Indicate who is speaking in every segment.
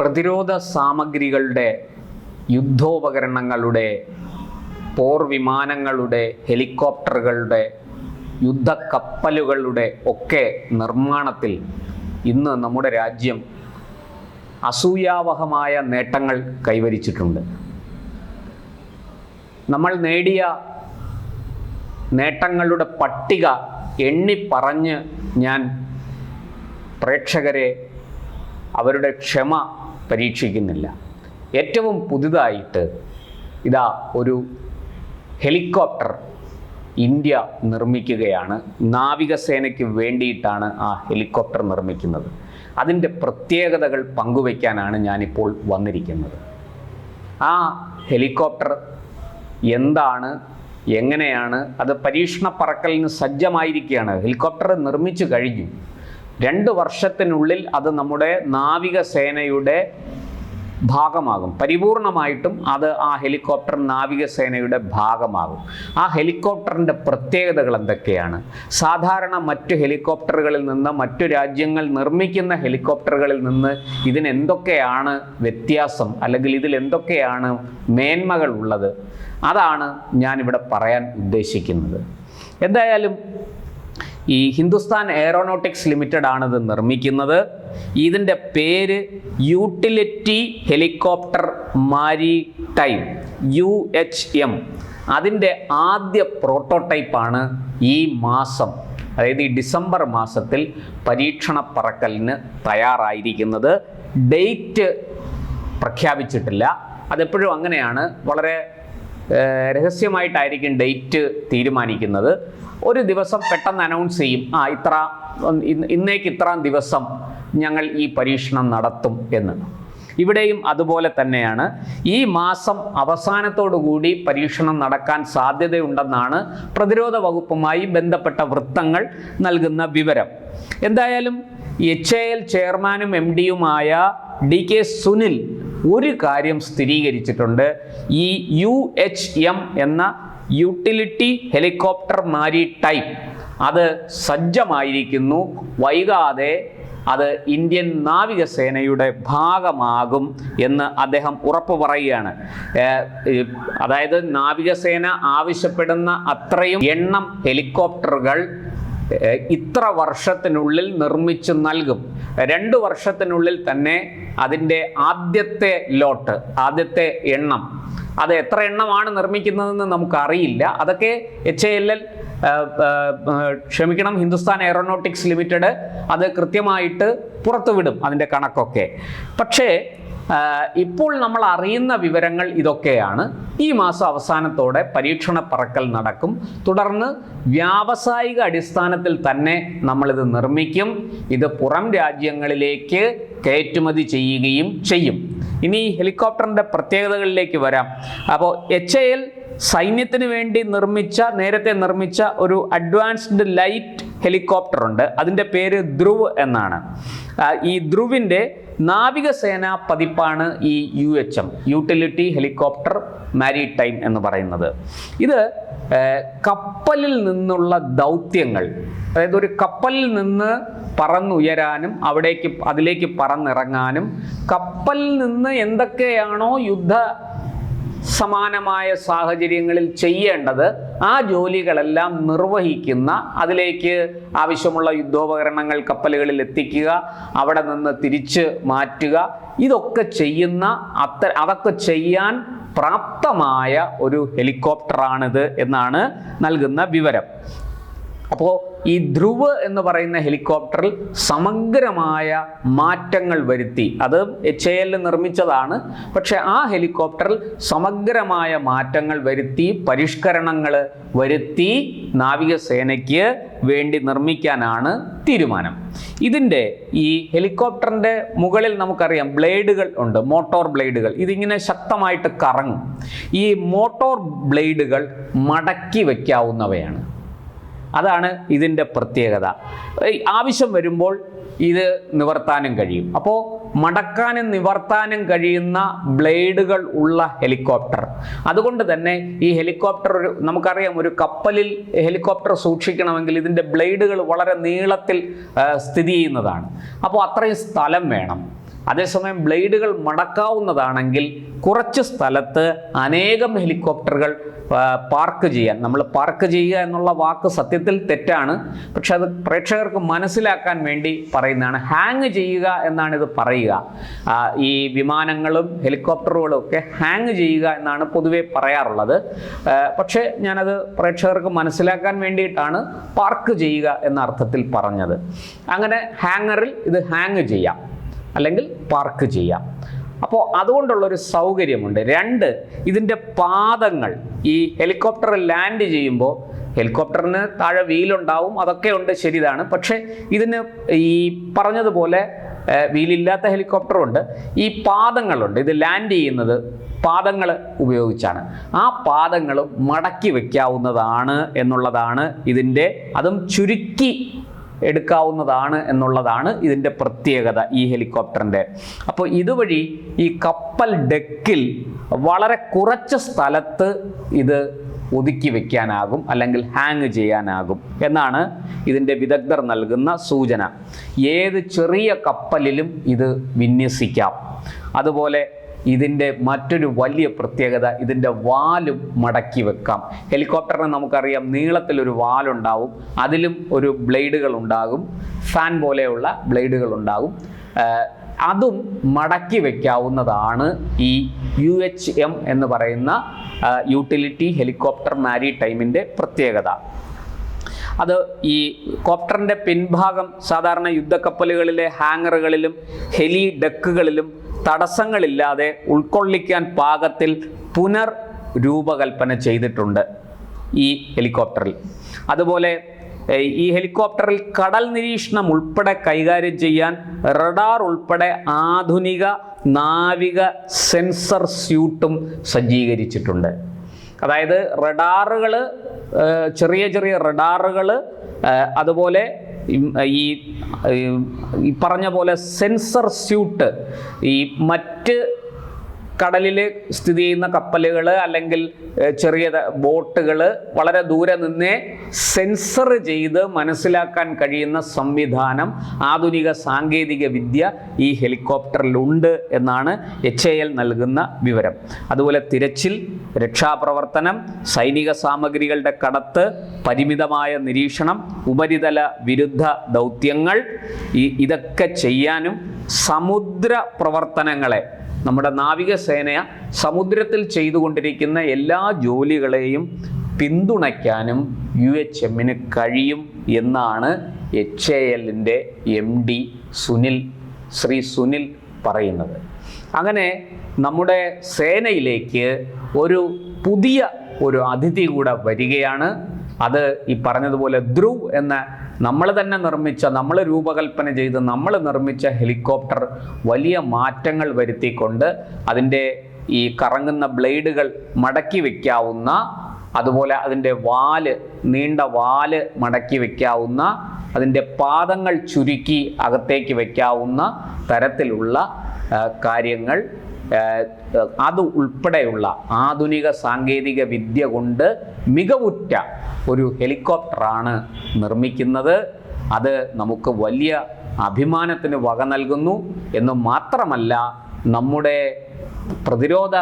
Speaker 1: പ്രതിരോധ സാമഗ്രികളുടെ യുദ്ധോപകരണങ്ങളുടെ പോർ വിമാനങ്ങളുടെ ഹെലികോപ്റ്ററുകളുടെ യുദ്ധക്കപ്പലുകളുടെ ഒക്കെ നിർമ്മാണത്തിൽ ഇന്ന് നമ്മുടെ രാജ്യം അസൂയാവഹമായ നേട്ടങ്ങൾ കൈവരിച്ചിട്ടുണ്ട്. നമ്മൾ നേടിയ നേട്ടങ്ങളുടെ പട്ടിക എണ്ണി എണ്ണിപ്പറഞ്ഞ് ഞാൻ പ്രേക്ഷകരെ അവരുടെ ക്ഷമ പരീക്ഷിക്കുന്നില്ല. ഏറ്റവും പുതുതായിട്ട് ഇതാ ഒരു ഹെലികോപ്റ്റർ ഇന്ത്യ നിർമ്മിക്കുകയാണ്. നാവികസേനയ്ക്ക് വേണ്ടിയിട്ടാണ് ആ ഹെലികോപ്റ്റർ നിർമ്മിക്കുന്നത്. അതിന്റെ പ്രത്യേകതകൾ പങ്കുവയ്ക്കാനാണ് ഞാനിപ്പോൾ വന്നിരിക്കുന്നത്. ആ ഹെലികോപ്റ്റർ എന്താണ്? എങ്ങനെയാണ്? അത് പരീക്ഷണ പറക്കലിന് സജ്ജമായിരിക്കുകയാണ്. ഹെലികോപ്റ്റർ നിർമ്മിച്ചു കഴിഞ്ഞു. രണ്ട് വർഷത്തിനുള്ളിൽ അത് നമ്മുടെ നാവികസേനയുടെ ഭാഗമാകും. പരിപൂർണമായിട്ടും അത് ആ ഹെലികോപ്റ്റർ നാവികസേനയുടെ ഭാഗമാകും. ആ ഹെലികോപ്റ്ററിന്റെ പ്രത്യേകതകൾ എന്തൊക്കെയാണ്? സാധാരണ മറ്റു ഹെലികോപ്റ്ററുകളിൽ നിന്ന് മറ്റു രാജ്യങ്ങൾ നിർമ്മിക്കുന്ന ഹെലികോപ്റ്ററുകളിൽ നിന്ന് ഇതിനെന്തൊക്കെയാണ് വ്യത്യാസം അല്ലെങ്കിൽ ഇതിൽ എന്തൊക്കെയാണ് മേന്മകൾ ഉള്ളത്? അതാണ് ഞാനിവിടെ പറയാൻ ഉദ്ദേശിക്കുന്നത്. എന്തായാലും ഈ ഹിന്ദുസ്ഥാൻ എയറോനോട്ടിക്സ് ലിമിറ്റഡ് ആണ് ഇത് നിർമ്മിക്കുന്നത്. ഇതിന്റെ പേര് utility helicopter maritime U H M അതിന്റെ ആദ്യ പ്രോട്ടോടൈപ്പാണ് ഈ മാസം അതായത് ഈ ഡിസംബർ മാസത്തിൽ പരീക്ഷണ പറക്കലിന് തയ്യാറായിരിക്കുന്നത്. ഡേറ്റ് പ്രഖ്യാപിച്ചിട്ടില്ല. അതെപ്പോഴും അങ്ങനെയാണ്. വളരെ രഹസ്യമായിട്ടായിരിക്കും ഡേറ്റ് തീരുമാനിക്കുന്നത്. ഒരു ദിവസം പെട്ടെന്ന് അനൗൺസ് ചെയ്യും ആ ഇത്ര ഇന്ന് ഇന്നേക്ക് ഇത്രാം ദിവസം ഞങ്ങൾ ഈ പരീക്ഷണം നടത്തും എന്ന്. ഇവിടെയും അതുപോലെ തന്നെയാണ്. ഈ മാസം കൂടി പരീക്ഷണം നടക്കാൻ സാധ്യതയുണ്ടെന്നാണ് പ്രതിരോധ വകുപ്പുമായി ബന്ധപ്പെട്ട വൃത്തങ്ങൾ നൽകുന്ന വിവരം. എന്തായാലും എച്ച് എ എൽ ചെയർമാനും എം ഡിയുമായ ഡി കെ സുനിൽ ഒരു കാര്യം സ്ഥിരീകരിച്ചിട്ടുണ്ട്. ഈ യു എച്ച് എം എന്ന യൂട്ടിലിറ്റി ഹെലികോപ്റ്റർ മാരി ടൈപ്പ് അത് സജ്ജമായിരിക്കുന്നു. വൈകാതെ അത് ഇന്ത്യൻ നാവികസേനയുടെ ഭാഗമാകും എന്ന് അദ്ദേഹം ഉറപ്പ് പറയുകയാണ്. അതായത് നാവികസേന ആവശ്യപ്പെടുന്ന അത്രയും എണ്ണം ഹെലികോപ്റ്ററുകൾ ഇത്ര വർഷത്തിനുള്ളിൽ നിർമ്മിച്ചു നൽകും. രണ്ട് വർഷത്തിനുള്ളിൽ തന്നെ അതിന്റെ ആദ്യത്തെ ലോട്ട് ആദ്യത്തെ എണ്ണം. അത് എത്ര എണ്ണമാണ് നിർമ്മിക്കുന്നതെന്ന് നമുക്കറിയില്ല. അതൊക്കെ എച്ച് എൽ എൽ ക്ഷമിക്കണം ഹിന്ദുസ്ഥാൻ എയറോനോട്ടിക്സ് ലിമിറ്റഡ് അത് കൃത്യമായിട്ട് പുറത്തുവിടും അതിന്റെ കണക്കൊക്കെ. പക്ഷേ ഇപ്പോൾ നമ്മൾ അറിയുന്ന വിവരങ്ങൾ ഇതൊക്കെയാണ്. ഈ മാസം അവസാനത്തോടെ പരീക്ഷണ പറക്കൽ നടക്കും. തുടർന്ന് വ്യാവസായിക അടിസ്ഥാനത്തിൽ തന്നെ നമ്മളിത് നിർമ്മിക്കും. ഇത് പുറം രാജ്യങ്ങളിലേക്ക് കയറ്റുമതി ചെയ്യുകയും ചെയ്യും. ഇനി ഹെലികോപ്റ്ററിന്റെ പ്രത്യേകതകളിലേക്ക് വരാം. അപ്പോൾ എച്ച് എൽ സൈന്യത്തിന് വേണ്ടി നിർമ്മിച്ച നേരത്തെ നിർമ്മിച്ച ഒരു അഡ്വാൻസ്ഡ് ലൈറ്റ് ഹെലികോപ്റ്റർ ഉണ്ട് അതിന്റെ പേര് ധ്രുവ് എന്നാണ്. ഈ ധ്രുവിന്റെ നാവികസേന പതിപ്പാണ് ഈ U H M utility helicopter maritime എന്ന് പറയുന്നത്. ഇത് കപ്പലിൽ നിന്നുള്ള ദൗത്യങ്ങൾ അതായത് ഒരു കപ്പലിൽ നിന്ന് പറന്നുയരാനും അവിടേക്ക് അതിലേക്ക് പറന്നിറങ്ങാനും കപ്പലിൽ നിന്ന് എന്തൊക്കെയാണോ യുദ്ധ സമാനമായ സാഹചര്യങ്ങളിൽ ചെയ്യേണ്ടത് ആ ജോലികളെല്ലാം നിർവഹിക്കുന്ന അതിലേക്ക് ആവശ്യമുള്ള യുദ്ധോപകരണങ്ങൾ കപ്പലുകളിൽ എത്തിക്കുക അവിടെ നിന്ന് തിരിച്ച് മാറ്റുക. ഇതൊക്കെ ചെയ്യുന്ന അത്ത അതൊക്കെ ചെയ്യാൻ പ്രാപ്തമായ ഒരു ഹെലികോപ്റ്ററാണിത് എന്നാണ് നൽകുന്ന വിവരം. അപ്പോൾ ഈ ധ്രുവ് എന്ന് പറയുന്ന ഹെലികോപ്റ്ററിൽ സമഗ്രമായ മാറ്റങ്ങൾ വരുത്തി. അത് എച്ച് എൽ നിർമ്മിച്ചതാണ്. പക്ഷെ ആ ഹെലികോപ്റ്ററിൽ സമഗ്രമായ മാറ്റങ്ങൾ വരുത്തി പരിഷ്കരണങ്ങൾ വരുത്തി നാവികസേനയ്ക്ക് വേണ്ടി നിർമ്മിക്കാനാണ് തീരുമാനം. ഇതിന്റെ ഈ ഹെലികോപ്റ്ററിന്റെ മുകളിൽ നമുക്കറിയാം ബ്ലേഡുകൾ ഉണ്ട് മോട്ടോർ ബ്ലേഡുകൾ. ഇതിങ്ങനെ ശക്തമായിട്ട് കറങ്ങും. ഈ മോട്ടോർ ബ്ലേഡുകൾ മടക്കി വയ്ക്കാവുന്നവയാണ്. അതാണ് ഇതിന്റെ പ്രത്യേകത. ആവശ്യം വരുമ്പോൾ ഇത് നിവർത്താനും കഴിയും. അപ്പോൾ മടക്കാനും നിവർത്താനും കഴിയുന്ന ബ്ലേഡുകൾ ഉള്ള ഹെലികോപ്റ്റർ. അതുകൊണ്ട് തന്നെ ഈ ഹെലികോപ്റ്റർ ഒരു നമുക്കറിയാം ഒരു കപ്പലിൽ ഹെലികോപ്റ്റർ സൂക്ഷിക്കണമെങ്കിൽ ഇതിന്റെ ബ്ലേഡുകൾ വളരെ നീളത്തിൽ സ്ഥിതി ചെയ്യുന്നതാണ്. അപ്പോൾ അത്രയും സ്ഥലം വേണം. അതേസമയം ബ്ലേഡുകൾ മടക്കാവുന്നതാണെങ്കിൽ കുറച്ച് സ്ഥലത്ത് അനേകം ഹെലികോപ്റ്ററുകൾ പാർക്ക് ചെയ്യാൻ. നമ്മൾ പാർക്ക് ചെയ്യുക എന്നുള്ള വാക്ക് സത്യത്തിൽ തെറ്റാണ്. പക്ഷെ അത് പ്രേക്ഷകർക്ക് മനസ്സിലാക്കാൻ വേണ്ടി പറയുന്നതാണ്. ഹാങ് ചെയ്യുക എന്നാണ് ഇത് പറയുക. ഈ വിമാനങ്ങളും ഹെലികോപ്റ്ററുകളും ഒക്കെ ഹാങ് ചെയ്യുക എന്നാണ് പൊതുവെ പറയാറുള്ളത്. പക്ഷെ ഞാനത് പ്രേക്ഷകർക്ക് മനസ്സിലാക്കാൻ വേണ്ടിയിട്ടാണ് പാർക്ക് ചെയ്യുക എന്ന അർത്ഥത്തിൽ പറഞ്ഞത്. അങ്ങനെ ഹാങ്ങറിൽ ഇത് ഹാങ് ചെയ്യാം. അല്ലെങ്കിൽ പാർക്ക് ചെയ്യാം. അപ്പോൾ അതുകൊണ്ടുള്ളൊരു സൗകര്യമുണ്ട്. രണ്ട് ഇതിന്റെ പാദങ്ങൾ ഈ ഹെലികോപ്റ്റർ ലാൻഡ് ചെയ്യുമ്പോൾ ഹെലികോപ്റ്ററിന് താഴെ വീലുണ്ടാവും അതൊക്കെ ഉണ്ട് ശരിതാണ്. പക്ഷേ ഇതിന് ഈ പറഞ്ഞതുപോലെ വീലില്ലാത്ത ഹെലികോപ്റ്ററുണ്ട് ഈ പാദങ്ങളുണ്ട്. ഇത് ലാൻഡ് ചെയ്യുന്നത് പാദങ്ങൾ ഉപയോഗിച്ചാണ്. ആ പാദങ്ങളും മടക്കി വയ്ക്കാവുന്നതാണ് എന്നുള്ളതാണ് ഇതിന്റെ അതും ചുരുക്കി എടുക്കാവുന്നതാണ് എന്നുള്ളതാണ് ഇതിന്റെ പ്രത്യേകത ഈ ഹെലികോപ്റ്ററിന്റെ. അപ്പോൾ ഇതുവഴി ഈ കപ്പൽ ഡെക്കിൽ വളരെ കുറച്ച് സ്ഥലത്ത് ഇത് ഒതുക്കി വെക്കാനാകും അല്ലെങ്കിൽ ഹാങ് ചെയ്യാനാകും എന്നാണ് ഇതിന്റെ വിദഗ്ധർ നൽകുന്ന സൂചന. ഏത് ചെറിയ കപ്പലിലും ഇത് വിന്യസിക്കാം. അതുപോലെ ഇതിന്റെ മറ്റൊരു വലിയ പ്രത്യേകത ഇതിന്റെ വാലും മടക്കി വെക്കാം. ഹെലികോപ്റ്ററിന് നമുക്കറിയാം നീളത്തിലൊരു വാലുണ്ടാവും അതിലും ഒരു ബ്ലേഡുകൾ ഉണ്ടാകും ഫാൻ പോലെയുള്ള ബ്ലേഡുകൾ ഉണ്ടാകും. അതും മടക്കി വയ്ക്കാവുന്നതാണ് ഈ യു എച്ച് എം എന്ന് പറയുന്ന യൂട്ടിലിറ്റി ഹെലികോപ്റ്റർ മാരി ടൈമിന്റെ പ്രത്യേകത. അത് ഈ കോപ്റ്ററിന്റെ പിൻഭാഗം സാധാരണ യുദ്ധക്കപ്പലുകളിലെ ഹാങ്ങറുകളിലും ഹെലി ഡെക്കുകളിലും തടസ്സങ്ങളില്ലാതെ ഉൾക്കൊള്ളിക്കാൻ പാകത്തിൽ പുനർ രൂപകൽപ്പന ചെയ്തിട്ടുണ്ട് ഈ ഹെലികോപ്റ്ററിൽ. അതുപോലെ ഈ ഹെലികോപ്റ്ററിൽ കടൽ നിരീക്ഷണം ഉൾപ്പെടെ കൈകാര്യം ചെയ്യാൻ റഡാർ ഉൾപ്പെടെ ആധുനിക നാവിക സെൻസർ സ്യൂട്ടും സജ്ജീകരിച്ചിട്ടുണ്ട്. അതായത് റഡാറുകൾ ചെറിയ ചെറിയ റഡാറുകൾ അതുപോലെ ഈ പറഞ്ഞ പോലെ സെൻസർ സ്യൂട്ട് ഈ മറ്റ് കടലിൽ സ്ഥിതി ചെയ്യുന്ന കപ്പലുകൾ അല്ലെങ്കിൽ ചെറിയ ബോട്ടുകൾ വളരെ ദൂരെ നിന്നേ സെൻസർ ചെയ്ത് മനസ്സിലാക്കാൻ കഴിയുന്ന സംവിധാനം ആധുനിക സാങ്കേതിക വിദ്യ ഈ ഹെലികോപ്റ്ററിലുണ്ട് എന്നാണ് എച്ച് എ എൽ നൽകുന്ന വിവരം. അതുപോലെ തിരച്ചിൽ രക്ഷാപ്രവർത്തനം സൈനിക സാമഗ്രികളുടെ കടത്ത് പരിമിതമായ നിരീക്ഷണം ഉപരിതല വിരുദ്ധ ദൗത്യങ്ങൾ ഇതൊക്കെ ചെയ്യാനും സമുദ്ര പ്രവർത്തനങ്ങളെ നമ്മുടെ നാവികസേന സമുദ്രത്തിൽ ചെയ്തുകൊണ്ടിരിക്കുന്ന എല്ലാ ജോലികളെയും പിന്തുണയ്ക്കാനും യു എച്ച് എമ്മിന് കഴിയും എന്നാണ് എച്ച് എ എല്ലിന്റെ എം ഡി സുനിൽ ശ്രീ സുനിൽ പറയുന്നത്. അങ്ങനെ നമ്മുടെ സേനയിലേക്ക് ഒരു പുതിയ ഒരു അതിഥി കൂടെ വരികയാണ്. അത് ഈ പറഞ്ഞതുപോലെ ധ്രുവ് എന്ന നമ്മൾ തന്നെ നിർമ്മിച്ച നമ്മൾ രൂപകൽപ്പന ചെയ്ത് നമ്മൾ നിർമ്മിച്ച ഹെലികോപ്റ്റർ വലിയ മാറ്റങ്ങൾ വരുത്തിക്കൊണ്ട് അതിന്റെ ഈ കറങ്ങുന്ന ബ്ലേഡുകൾ മടക്കി വയ്ക്കാവുന്ന അതുപോലെ അതിന്റെ വാൽ നീണ്ട വാൽ മടക്കി വയ്ക്കാവുന്ന അതിന്റെ പാദങ്ങൾ ചുരുക്കി അകത്തേക്ക് വയ്ക്കാവുന്ന തരത്തിലുള്ള കാര്യങ്ങൾ അത് ഉൾപ്പെടെയുള്ള ആധുനിക സാങ്കേതിക വിദ്യ കൊണ്ട് മികവുറ്റ ഒരു ഹെലികോപ്റ്ററാണ് നിർമ്മിക്കുന്നത്. അത് നമുക്ക് വലിയ അഭിമാനത്തിന് വക നൽകുന്നു. എന്ന് മാത്രമല്ല നമ്മുടെ പ്രതിരോധ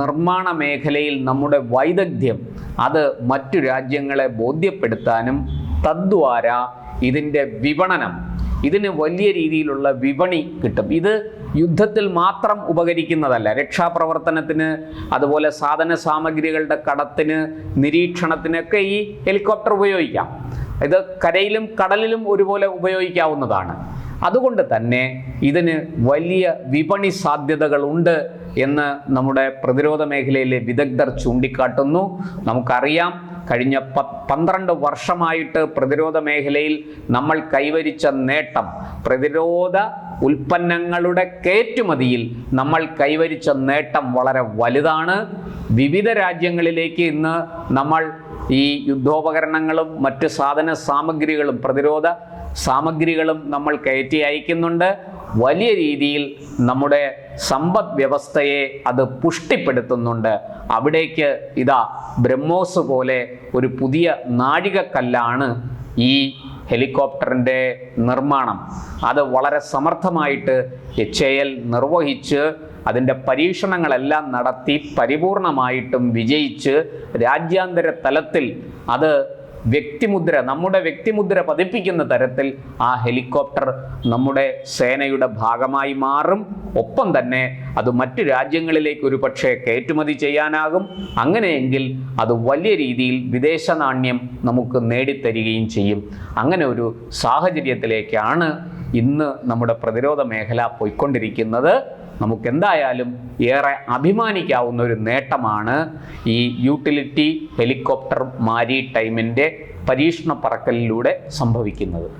Speaker 1: നിർമ്മാണ മേഖലയിൽ നമ്മുടെ വൈദഗ്ധ്യം അത് മറ്റു രാജ്യങ്ങളെ ബോധ്യപ്പെടുത്താനും തദ്വാര ഇതിന്റെ വിപണനം ഇതിന് വലിയ രീതിയിലുള്ള വിപണി കിട്ടും. ഇത് യുദ്ധത്തിൽ മാത്രം ഉപകരിക്കുന്നതല്ല. രക്ഷാപ്രവർത്തനത്തിന് അതുപോലെ സാധന സാമഗ്രികളുടെ കടത്തിന് നിരീക്ഷണത്തിനൊക്കെ ഈ ഹെലികോപ്റ്റർ ഉപയോഗിക്കാം. ഇത് കരയിലും കടലിലും ഒരുപോലെ ഉപയോഗിക്കാവുന്നതാണ്. അതുകൊണ്ട് തന്നെ ഇതിന് വലിയ വിപണി സാധ്യതകളുണ്ട് എന്ന് നമ്മുടെ പ്രതിരോധ മേഖലയിലെ വിദഗ്ധർ ചൂണ്ടിക്കാട്ടുന്നു. നമുക്കറിയാം കഴിഞ്ഞ പന്ത്രണ്ട് വർഷമായിട്ട് പ്രതിരോധ മേഖലയിൽ നമ്മൾ കൈവരിച്ച നേട്ടം പ്രതിരോധ ഉൽപ്പന്നങ്ങളുടെ കയറ്റുമതിയിൽ നമ്മൾ കൈവരിച്ച നേട്ടം വളരെ വലുതാണ്. വിവിധ രാജ്യങ്ങളിലേക്ക് ഇന്ന് നമ്മൾ ഈ യുദ്ധോപകരണങ്ങളും മറ്റ് സാധന സാമഗ്രികളും പ്രതിരോധ സാമഗ്രികളും നമ്മൾ കയറ്റി അയക്കുന്നുണ്ട്. വലിയ രീതിയിൽ നമ്മുടെ സമ്പദ് വ്യവസ്ഥയെ അത് പുഷ്ടിപ്പെടുത്തുന്നുണ്ട്. അവിടേക്ക് ഇതാ ബ്രഹ്മോസ് പോലെ ഒരു പുതിയ നാഴികക്കല്ലാണ് ഈ ഹെലികോപ്റ്ററിന്റെ നിർമ്മാണം. അത് വളരെ സമർത്ഥമായിട്ട് എച്ച് എ എൽ നിർവഹിച്ച് അതിന്റെ പരീക്ഷണങ്ങളെല്ലാം നടത്തി പരിപൂർണമായിട്ടും വിജയിച്ച് രാജ്യാന്തര തലത്തിൽ അത് വ്യക്തിമുദ്ര നമ്മുടെ വ്യക്തിമുദ്ര പതിപ്പിക്കുന്ന തരത്തിൽ ആ ഹെലികോപ്റ്റർ നമ്മുടെ സേനയുടെ ഭാഗമായി മാറും. ഒപ്പം തന്നെ അത് മറ്റു രാജ്യങ്ങളിലേക്ക് ഒരു പക്ഷേ കയറ്റുമതി ചെയ്യാനാകും. അങ്ങനെയെങ്കിൽ അത് വലിയ രീതിയിൽ വിദേശ നാണ്യം നമുക്ക് നേടിത്തരികയും ചെയ്യും. അങ്ങനെ ഒരു സാഹചര്യത്തിലേക്കാണ് ഇന്ന് നമ്മുടെ പ്രതിരോധ മേഖല പോയിക്കൊണ്ടിരിക്കുന്നത്. നമുക്കെന്തായാലും ഏറെ അഭിമാനിക്കാവുന്ന ഒരു നേട്ടമാണ് ഈ യൂട്ടിലിറ്റി ഹെലികോപ്റ്റർ മാരി ടൈമിന്റെ പരീക്ഷണ പറക്കലിലൂടെ സംഭവിക്കുന്നത്.